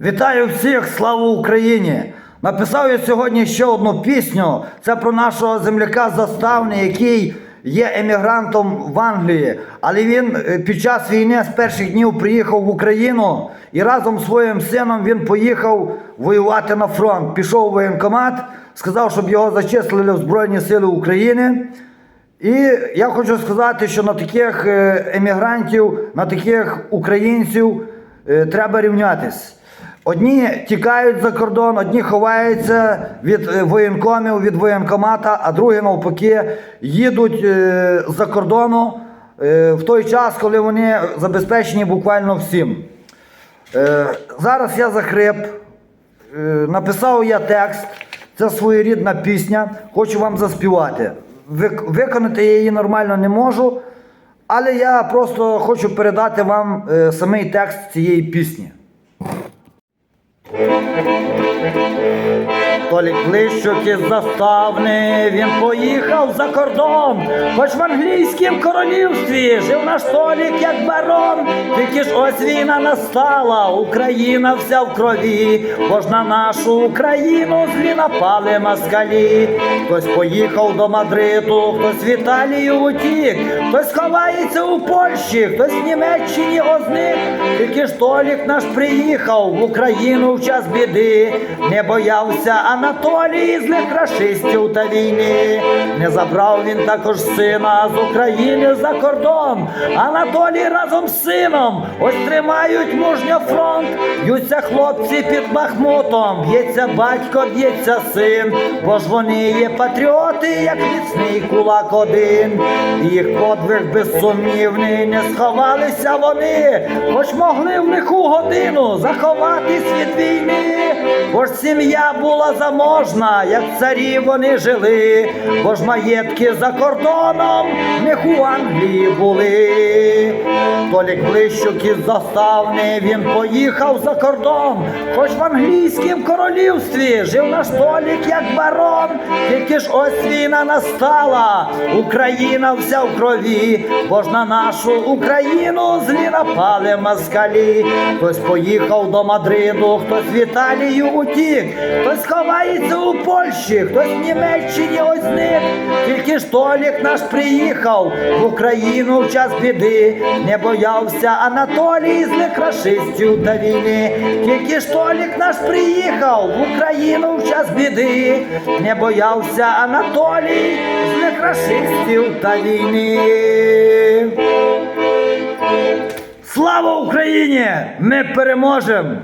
Вітаю всіх, слава Україні! Написав я сьогодні ще одну пісню. Це про нашого земляка заставний, який є емігрантом в Англії. Але він е, під час війни з перших днів приїхав в Україну і разом з своїм сином він поїхав воювати на фронт. Пішов у воєнкомат, сказав, щоб його зачислили в Збройні Сили України. І я хочу сказати, що на таких е, емігрантів, на таких українців е, треба рівнятись. Одні тікають за кордон, одні ховаються від е, воєнкомів, від воєнкомата, а другі навпаки їдуть е, за кордону е, в той час, коли вони забезпечені буквально всім. Зараз я захрип, написав я текст, це своєрідна пісня, хочу вам заспівати. Вик- Виконати її нормально не можу, але я просто хочу передати вам самий текст цієї пісні. Thank you. Толік Лищук із заставни, він поїхав за кордон, хоч в англійськім королівстві жив наш Толік як барон. Тільки ж ось війна настала, Україна вся в крові, бо на нашу Україну злі напали москалі. Хтось поїхав до Мадриду, хтось в Італію утік, хтось ховається у Польщі, хтось в Німеччині озник. Тільки ж Толік наш приїхав в Україну в час біди, не боявся Анатолій злих рашистів та війни. Не забрав він також сина з України за кордон. Анатолій разом з сином ось тримають мужньо фронт. Б'ються хлопці під Бахмутом, б'ється батько, б'ється син, бо ж вони є патріоти, як міцний кулак один. Їх подвиг безсумнівний, не сховалися вони, хоч могли в лиху годину заховатись від війни, бо ж сім'я була заможна, як царі вони жили, бо ж маєтки за кордоном в них у Англії були. Толік Блищук із заставни він поїхав за кордон, хоч в англійськім королівстві жив наш Толік як барон, тільки ж ось війна настала, Україна вся в крові, бо ж на нашу Україну злі напали москалі. Хтось поїхав до Мадриду, хтось в Італію утік, хтось ховається у Польщі, хтось в Німеччині ось зник. Тільки ж Толік наш приїхав в Україну в час біди, не боявся Анатолій злих рашистів та війни. Тільки ж Толік наш приїхав в Україну в час біди, не боявся Анатолій злих рашистів та війни. Слава Україні! Ми переможемо!